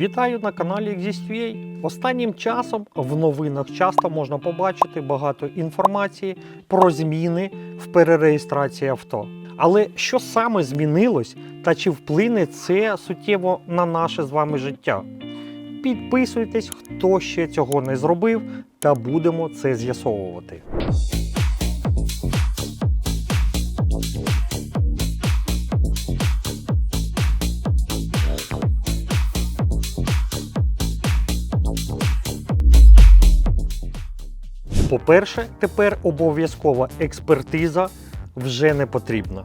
Вітаю на каналі Exist.ua. Останнім часом в новинах часто можна побачити багато інформації про зміни в перереєстрації авто. Але що саме змінилось та чи вплине це суттєво на наше з вами життя? Підписуйтесь, хто ще цього не зробив, та будемо це з'ясовувати. По-перше, тепер обов'язкова експертиза вже не потрібна.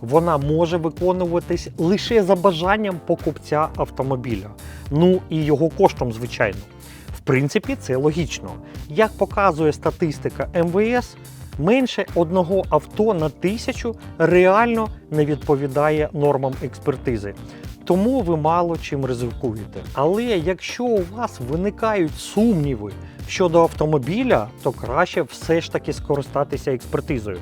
Вона може виконуватись лише за бажанням покупця автомобіля. Ну і його коштом, звичайно. В принципі, це логічно. Як показує статистика МВС, менше одного авто на тисячу реально не відповідає нормам експертизи. Тому ви мало чим ризикуєте. Але якщо у вас виникають сумніви щодо автомобіля, то краще все ж таки скористатися експертизою.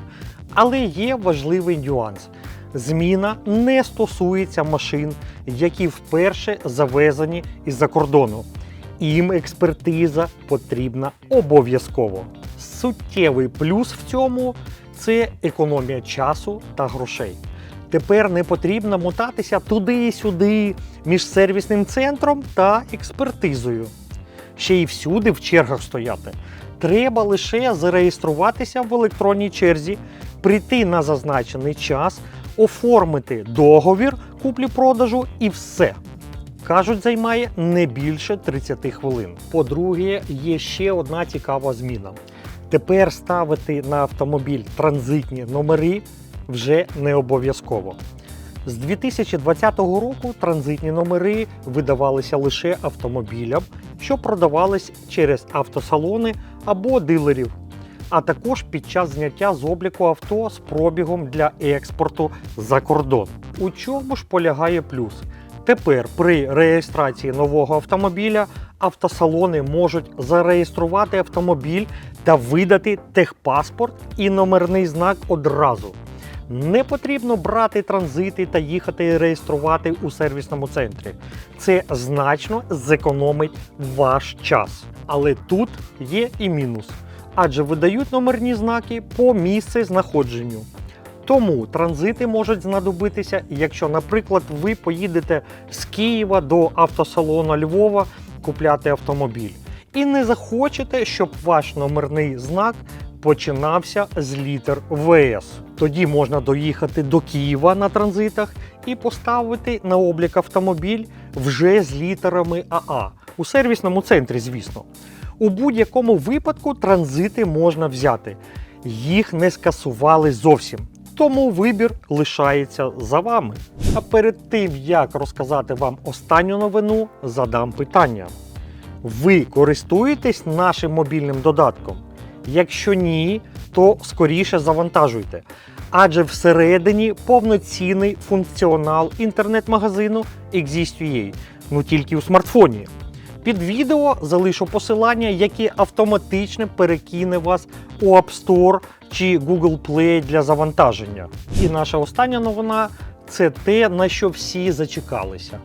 Але є важливий нюанс. Зміна не стосується машин, які вперше завезені із-за кордону. Їм експертиза потрібна обов'язково. Суттєвий плюс в цьому це економія часу та грошей. Тепер не потрібно мотатися туди і сюди між сервісним центром та експертизою. Ще й всюди в чергах стояти. Треба лише зареєструватися в електронній черзі, прийти на зазначений час, оформити договір куплі-продажу і все. Кажуть, займає не більше 30 хвилин. По-друге, є ще одна цікава зміна. Тепер ставити на автомобіль транзитні номери вже не обов'язково. З 2020 року транзитні номери видавалися лише автомобілям, що продавались через автосалони або дилерів, а також під час зняття з обліку авто з пробігом для експорту за кордон. У чому ж полягає плюс? Тепер при реєстрації нового автомобіля автосалони можуть зареєструвати автомобіль та видати техпаспорт і номерний знак одразу. Не потрібно брати транзити та їхати реєструвати у сервісному центрі. Це значно зекономить ваш час. Але тут є і мінус, адже видають номерні знаки по місці знаходженню. Тому транзити можуть знадобитися, якщо, наприклад, ви поїдете з Києва до автосалону Львова купляти автомобіль. І не захочете, щоб ваш номерний знак починався з літер ВС. Тоді можна доїхати до Києва на транзитах і поставити на облік автомобіль вже з літерами АА у сервісному центрі, звісно. У будь-якому випадку транзити можна взяти. Їх не скасували зовсім. Тому вибір лишається за вами. А перед тим як розказати вам останню новину, задам питання: ви користуєтесь нашим мобільним додатком? Якщо ні, то скоріше завантажуйте. Адже всередині повноцінний функціонал інтернет-магазину Exist.ua, ну тільки у смартфоні. Під відео залишу посилання, яке автоматично перекине вас у App Store чи Google Play для завантаження. І наша остання новина це те, на що всі зачекалися.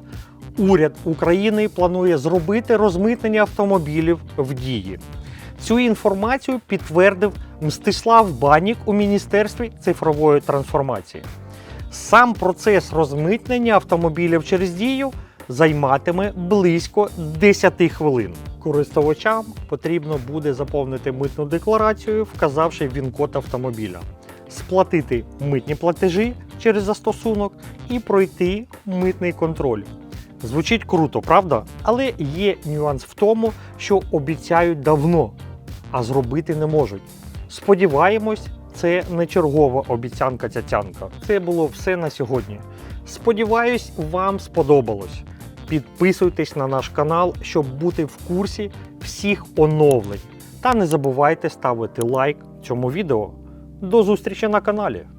Уряд України планує зробити розмитнення автомобілів в дії. Цю інформацію підтвердив Мстислав Банік у Міністерстві цифрової трансформації. Сам процес розмитнення автомобілів через дію займатиме близько 10 хвилин. Користувачам потрібно буде заповнити митну декларацію, вказавши він-код автомобіля, сплатити митні платежі через застосунок і пройти митний контроль. Звучить круто, правда? Але є нюанс в тому, що обіцяють давно, а зробити не можуть. Сподіваємось, це не чергова обіцянка цяцянка. Це було все на сьогодні. Сподіваюсь, вам сподобалось. Підписуйтесь на наш канал, щоб бути в курсі всіх оновлень. Та не забувайте ставити лайк цьому відео. До зустрічі на каналі!